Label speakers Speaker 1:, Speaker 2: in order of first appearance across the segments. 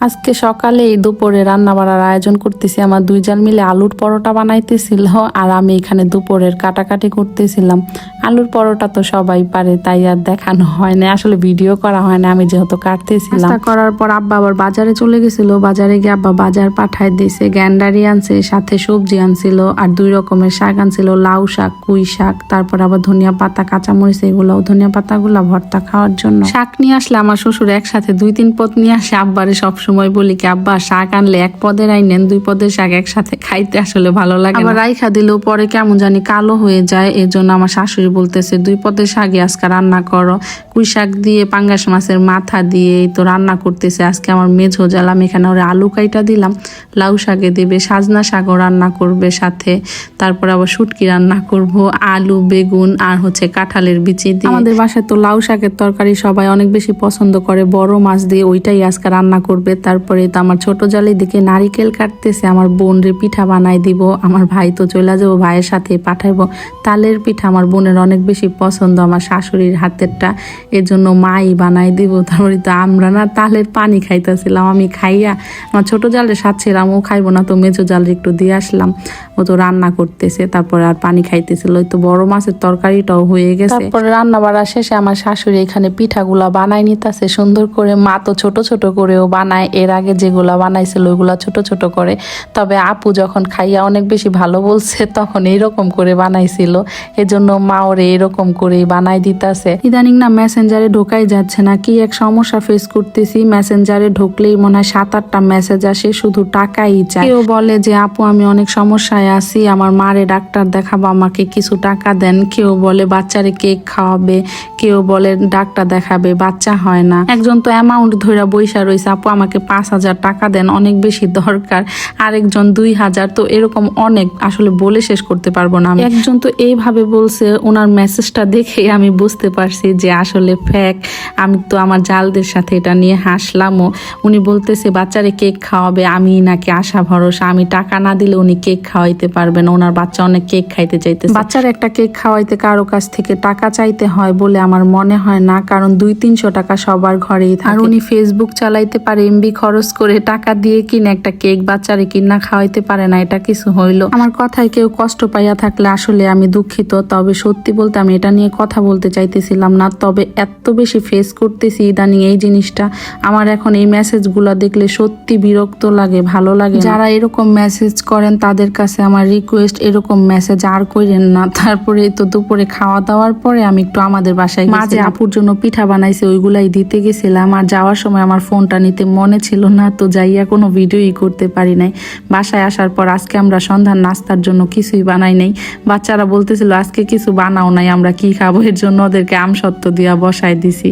Speaker 1: আজকে সকালে এই দুপুরে রান্না বাড়ার আয়োজন করতেছি। আমার দুই জাল মিলে আলুর পরোটা বানাইতেছিল আর আমি এখানে দুপুরের কাটাকাটি করতেছিলাম। আলুর পরোটা তো সবাই পারে তাই আর দেখানো হয় না আসলে ভিডিও করা হয় না আমি যেহেতু কাটতেছিলাম। করার পর আব্বা আবার বাজারে চলে গেছিল। বাজারে গিয়ে আব্বা বাজার পাঠায় দিয়েছে। গ্যান্ডারি আনছে সাথে সবজি আনছিল আর দুই রকমের শাক আনছিল। লাউ শাক কুই শাক তারপর আবার ধনিয়া পাতা কাঁচামরিচ এগুলাও ধনিয়া পাতাগুলা ভর্তা খাওয়ার জন্য। শাক নিয়ে আসলে আমার শ্বশুর একসাথে দুই তিন পদ নিয়ে আসে আব্বারে সবসময় বলি কি আব্বা শাক আনলে এক পদের আইনেন দুই পদের শাক একসাথে খাইতে আসলে ভালো লাগে আবার রাইখা দিলেও পরে কেমন জানি কালো হয়ে যায় এই জন্য আমার শাশুড়ি বলতেছে দুই পদের শাকই আজকে রান্না করো। কুই শাক দিয়ে পাঙ্গাস মাছের মাথা দিয়ে এই তো রান্না করতেছে। আজকে আমার মেঝো জ্বালাম এখানে ওরা আলু কাইটা দিলাম লাউ শাকে দেবে সাজনা শাকও রান্না করবে সাথে। তারপর আবার শুটকি রান্না করব আলু বেগুন আর হচ্ছে কাঁঠালের বিচি দিয়ে। আমাদের বাসায় তো লাউ শাকের তরকারি সবাই অনেক বেশি পছন্দ করে বড় মাছ দিয়ে ওইটাই আজকে রান্না করবে। তারপরে তো আমার ছোট জালের দিকে নারিকেল কাটতেছে, আমার বোন রে পিঠা বানাই দিব, আমার ভাই তো চলে যাব ভাইয়ের সাথে পাঠাইবো। তালের পিঠা আমার বোনের অনেক বেশি পছন্দ, আমার শাশুড়ির হাতেরটা এর জন্য মাই বানাই দিব। তারপরে তো আমরা না তালের পানি খাইতেছিলাম, আমি খাইয়া আমার ছোট জালের সাথছিলাম ও খাইবো না তো মেজো জালের একটু দিয়ে আসলাম। ও তো রান্না করতেছে, তারপরে আর পানি খাইতেছিল, ওই তো বড় মাছের তরকারিটাও হয়ে গেছে। তারপরে রান্না বাড়া শেষে আমার শাশুড়ি এখানে পিঠাগুলা বানাই নিতেছে, সুন্দর করে, মা তো ছোট ছোট করেও বানায়। এর আগে যেগুলা বানাইছিল, ওইগুলা ছোট ছোট করে। তবে আপু যখন খাইয়া অনেক বেশি ভালো বলছে, তখন এইরকম করে বানাইছিল। এজন্য মা ওরে এরকম করেই বানাই দিতেছে। ইদানিং না মেসেঞ্জারে ঢোকাই যাচ্ছে না, কি এক সমস্যা ফেস করতেছি। মেসেঞ্জারে ঢুকলেই মনে হয় সাত আটটা মেসেজ আসে, শুধু টাকাই চাই কেউ বলে যে, আপু, আমি অনেক সমস্যায় আছি, আমার মারে ডাক্তার দেখাবো, আমাকে কিছু টাকা দেন। কেউ বলে, বাচ্চারে কেক খাওয়াবে। কেউ বলে, ডাক্তার দেখাবে। বাচ্চা হয় না। একজন তো অ্যামাউন্ট ধরে বৈশা রয়েছে আপু, আমাকে পাঁচ হাজার টাকা দেন অনেক বেশি দরকার। আরেকজন দুই হাজার তো এরকম অনেক আসলে বলে শেষ করতে পারব না আমি। একজন তো এইভাবে বলছে ওনার মেসেজটা দেখে আমি বুঝতে পারছি যে আসলে ফ্যাক আমি তো আমার জালদের সাথে এটা নিয়ে হাসলামও। উনি বলতেছে বাচ্চারে কেক খাওয়াবে আমি নাকি আশা ভরসা। আমি টাকা না দিলে উনি কেক খাওয়াইতে পারবেন ওনার বাচ্চা অনেক কেক খাইতে চাইতে বাচ্চার একটা কেক খাওয়াইতে কারও কাছ থেকে টাকা চাইতে হয় বলে আমার মনে হয় না কারণ দুই তিনশো টাকা সবার ঘরেই থাকে। আর উনি ফেসবুক চালাইতে পারে এমবি খরচ করে টাকা দিয়ে কিনে একটা কেক বাচ্চারে কিনা খাওয়াইতে পারে না, এটা কিছু হইল। আমার কথায় কেউ কষ্ট পাইয়া থাকলে আসলে আমি দুঃখিত, তবে সত্যি বলতে আমি এটা নিয়ে কথা বলতে চাইতেছিলাম না, তবে এত বেশি ফেস করতেছি ইদানিং এই জিনিসটা। আমার এখন এই মেসেজগুলো দেখলে সত্যি বিরক্ত লাগে, ভালো লাগে যারা এরকম মেসেজ করেন তাদের কাছে আমার রিকোয়েস্ট এরকম মেসেজ আর করেন না। তারপরে তো দুপুরে খাওয়া দাওয়ার পরে আমি একটু আমাদের বাসায় মাঝে আপুর জন্য পিঠা বানাইছে, ওইগুলাই দিতে গেছিলাম। আর যাওয়ার সময় আমার ফোনটা নিতে মনে ছিল না, তো যাইয়া কোনো ভিডিওই করতে পারি নাই। বাসায় আসার পর আজকে আমরা সন্ধ্যার নাস্তার জন্য কিছুই বানাই নাই। বাচ্চারা বলতেছিল, আজকে কিছু বানাও নাই, আমরা কি খাব? এর জন্য ওদেরকে আমসত্ত্ব দিয়া বসাই দিছি।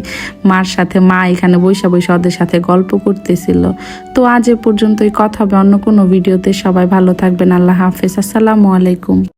Speaker 1: মার সাথে মা এখানে বৈশা বৈশা ওদের সাথে গল্প করতেছিল। তো আজ এ পর্যন্তই, কথা হবে অন্য কোনো ভিডিওতে। সবাই ভালো থাকবেন, আল্লাহ হাফেজ। আসসালামু আলাইকুম।